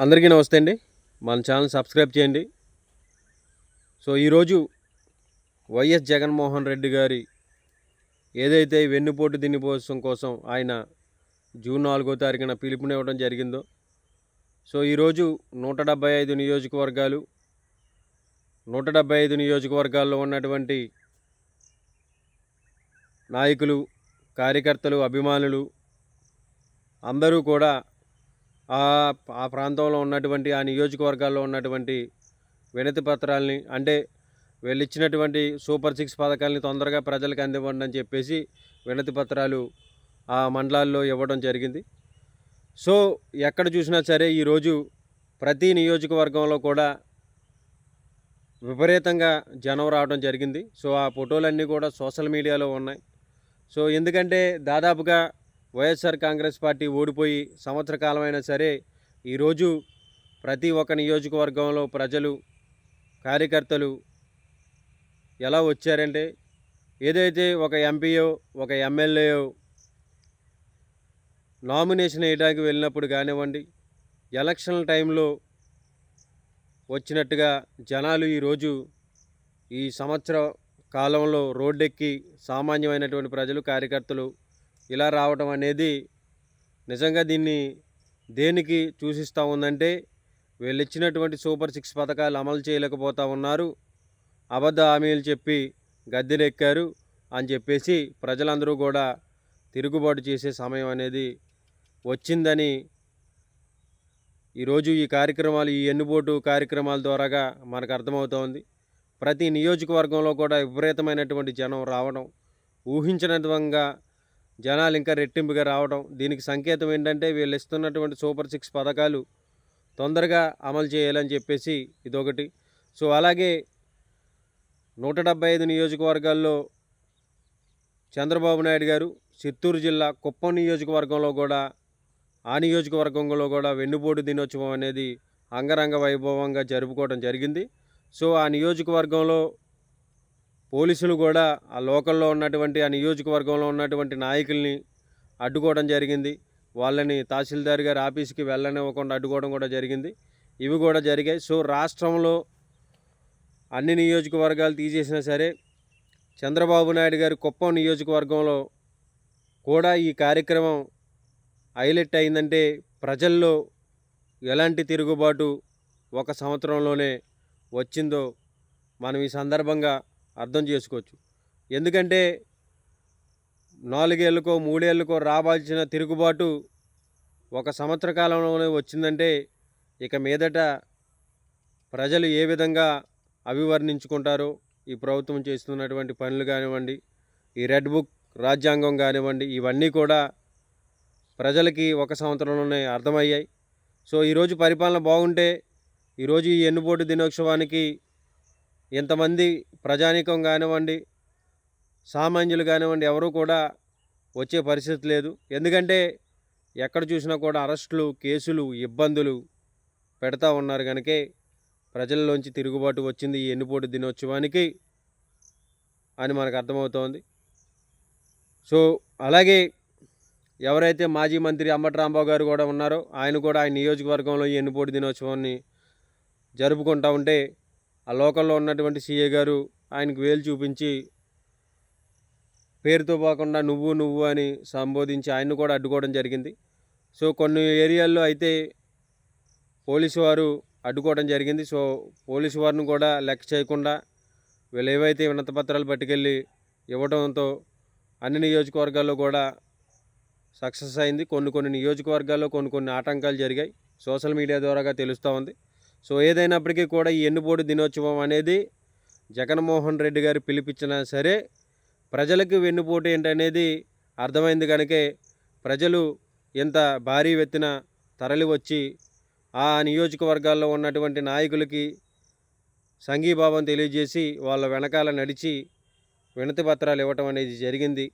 అందరికీ నమస్తే అండి. మన ఛానల్ సబ్స్క్రైబ్ చేయండి. సో ఈరోజు వైఎస్ జగన్మోహన్ రెడ్డి గారి ఏదైతే వెన్నుపోటు దినిపోసం కోసం ఆయన జూన్ నాలుగో తారీఖున పిలుపునివ్వడం జరిగిందో సో ఈరోజు నూట డెబ్బై ఐదు నియోజకవర్గాలు నూట డెబ్బై ఐదు నియోజకవర్గాల్లో ఉన్నటువంటి నాయకులు కార్యకర్తలు అభిమానులు అందరూ కూడా ఆ ఆ ప్రాంతంలో ఉన్నటువంటి ఆ నియోజకవర్గాల్లో ఉన్నటువంటి వినతి పత్రాలని అంటే వీళ్ళు ఇచ్చినటువంటి సూపర్ సిక్స్ పథకాలని తొందరగా ప్రజలకు అందివ్వండి అని చెప్పేసి వినతి పత్రాలు ఆ మండలాల్లో ఇవ్వడం జరిగింది. సో ఎక్కడ చూసినా సరే ఈరోజు ప్రతి నియోజకవర్గంలో కూడా విపరీతంగా జనం రావడం జరిగింది. సో ఆ ఫోటోలన్నీ కూడా సోషల్ మీడియాలో ఉన్నాయి. సో ఎందుకంటే దాదాపుగా వైఎస్ఆర్ కాంగ్రెస్ పార్టీ ఓడిపోయి సంవత్సర కాలమైనా సరే ఈరోజు ప్రతి ఒక్క నియోజకవర్గంలో ప్రజలు కార్యకర్తలు ఎలా వచ్చారంటే ఏదైతే ఒక ఎంపీయో ఒక ఎమ్మెల్యేయో నామినేషన్ వేయడానికి వెళ్ళినప్పుడు కానివ్వండి ఎలక్షన్ టైంలో వచ్చినట్టుగా జనాలు ఈరోజు ఈ సంవత్సర కాలంలో రోడ్డెక్కి సామాన్యమైనటువంటి ప్రజలు కార్యకర్తలు ఇలా రావడం అనేది నిజంగా దీన్ని దేనికి చూసిస్తూ ఉందంటే వీళ్ళు ఇచ్చినటువంటి సూపర్ సిక్స్ పథకాలు అమలు చేయలేకపోతూ ఉన్నారు. అబద్ధ హామీలు చెప్పి గద్దెనెక్కారు అని చెప్పేసి ప్రజలందరూ కూడా తిరుగుబాటు చేసే సమయం అనేది వచ్చిందని ఈరోజు ఈ కార్యక్రమాలు ఈ ఎన్నుబోటు కార్యక్రమాల ద్వారాగా మనకు అర్థమవుతోంది ప్రతి నియోజకవర్గంలో కూడా విపరీతమైనటువంటి జనం రావడం ఊహించినంతగా జనాలు ఇంకా రెట్టింపుగా రావడం దీనికి సంకేతం ఏంటంటే వీళ్ళు ఇస్తున్నటువంటి సూపర్ సిక్స్ పథకాలు తొందరగా అమలు చేయాలని చెప్పేసి ఇదొకటి. సో అలాగే నూట డెబ్బై ఐదు నియోజకవర్గాల్లో చంద్రబాబు నాయుడు గారు చిత్తూరు జిల్లా కుప్పం నియోజకవర్గంలో కూడా ఆ నియోజకవర్గంలో కూడా వెన్నుపోటు దినోత్సవం అనేది అంగరంగ వైభవంగా జరుపుకోవడం జరిగింది. సో ఆ నియోజకవర్గంలో పోలీసులు కూడా ఆ లోకల్లో ఉన్నటువంటి ఆ నియోజకవర్గంలో ఉన్నటువంటి నాయకుల్ని అడ్డుకోవడం జరిగింది. వాళ్ళని తహసీల్దార్ గారి ఆఫీస్కి వెళ్ళనివ్వకుండా అడ్డుకోవడం కూడా జరిగింది. ఇవి కూడా జరిగాయి. సో రాష్ట్రంలో అన్ని నియోజకవర్గాలు తీసేసినా సరే చంద్రబాబు నాయుడు గారి కుప్పం నియోజకవర్గంలో కూడా ఈ కార్యక్రమం హైలైట్ అయిందంటే ప్రజల్లో ఎలాంటి తిరుగుబాటు ఒక సంవత్సరంలోనే వచ్చిందో మనం ఈ సందర్భంగా అర్థం చేసుకోవచ్చు. ఎందుకంటే నాలుగేళ్ళకో మూడేళ్ళకో రావాల్సిన తిరుగుబాటు ఒక సంవత్సర కాలంలోనే వచ్చిందంటే ఇక మీదట ప్రజలు ఏ విధంగా అభివర్ణించుకుంటారో ఈ ప్రభుత్వం చేస్తున్నటువంటి పనులు కానివ్వండి ఈ రెడ్ బుక్ రాజ్యాంగం కానివ్వండి ఇవన్నీ కూడా ప్రజలకి ఒక సంవత్సరంలోనే అర్థమయ్యాయి. సో ఈరోజు పరిపాలన బాగుంటే ఈరోజు ఈ ఎన్నుపోటు దినోత్సవానికి ఇంతమంది ప్రజానీకం కానివ్వండి సామాన్యులు కానివ్వండి ఎవరు కూడా వచ్చే పరిస్థితి లేదు. ఎందుకంటే ఎక్కడ చూసినా కూడా అరెస్టులు కేసులు ఇబ్బందులు పెడతా ఉన్నారు కనుకే ప్రజల్లోంచి తిరుగుబాటు వచ్చింది ఈ ఎన్నిపోటు దినోత్సవానికి అని మనకు అర్థమవుతోంది. సో అలాగే ఎవరైతే మాజీ మంత్రి అంబటి రాంబాబు గారు కూడా ఉన్నారో ఆయన కూడా ఆయన నియోజకవర్గంలో ఈ ఎన్నిపోటు దినోత్సవాన్ని జరుపుకుంటూ ఉంటే ఆ లోకల్లో ఉన్నటువంటి సీఏ గారు ఆయనకు వేలు చూపించి పేరుతో పోకుండా నువ్వు నువ్వు అని సంబోధించి ఆయన్ని కూడా అడ్డుకోవడం జరిగింది. సో కొన్ని ఏరియాల్లో అయితే పోలీసు వారు అడ్డుకోవడం జరిగింది. సో పోలీసు వారిని కూడా లెక్క చేయకుండా వీళ్ళు ఏవైతే వినతపత్రాలు పట్టుకెళ్ళి ఇవ్వడంతో అన్ని నియోజకవర్గాల్లో కూడా సక్సెస్ అయింది. కొన్ని కొన్ని నియోజకవర్గాల్లో కొన్ని కొన్ని ఆటంకాలు జరిగాయి. సోషల్ మీడియా ద్వారాగా తెలుస్తూ ఉంది. సో ఏదైనప్పటికీ కూడా ఈ ఎన్నుపోటు దినోత్సవం అనేది జగన్మోహన్ రెడ్డి గారు పిలిపించినా సరే ప్రజలకు వెన్నుపోటు ఏంటనేది అర్థమైంది కనుకే ప్రజలు ఇంత భారీ ఎత్తున తరలి వచ్చి ఆ నియోజకవర్గాల్లో ఉన్నటువంటి నాయకులకి సంఘీభావం తెలియజేసి వాళ్ళ వెనకాల నడిచి వినతి పత్రాలు ఇవ్వటం అనేది జరిగింది.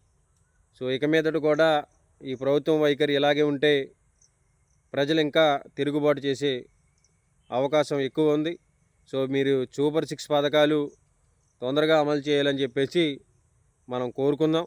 సో ఇక మీదట కూడా ఈ ప్రభుత్వం వైఖరి ఇలాగే ఉంటే ప్రజలు ఇంకా తిరుగుబాటు చేసే అవకాశం ఎక్కువ ఉంది సో మీరు సూపర్ సిక్స్ పథకాలు తొందరగా అమలు చేయాలని చెప్పేసి మనం కోరుకుందాం.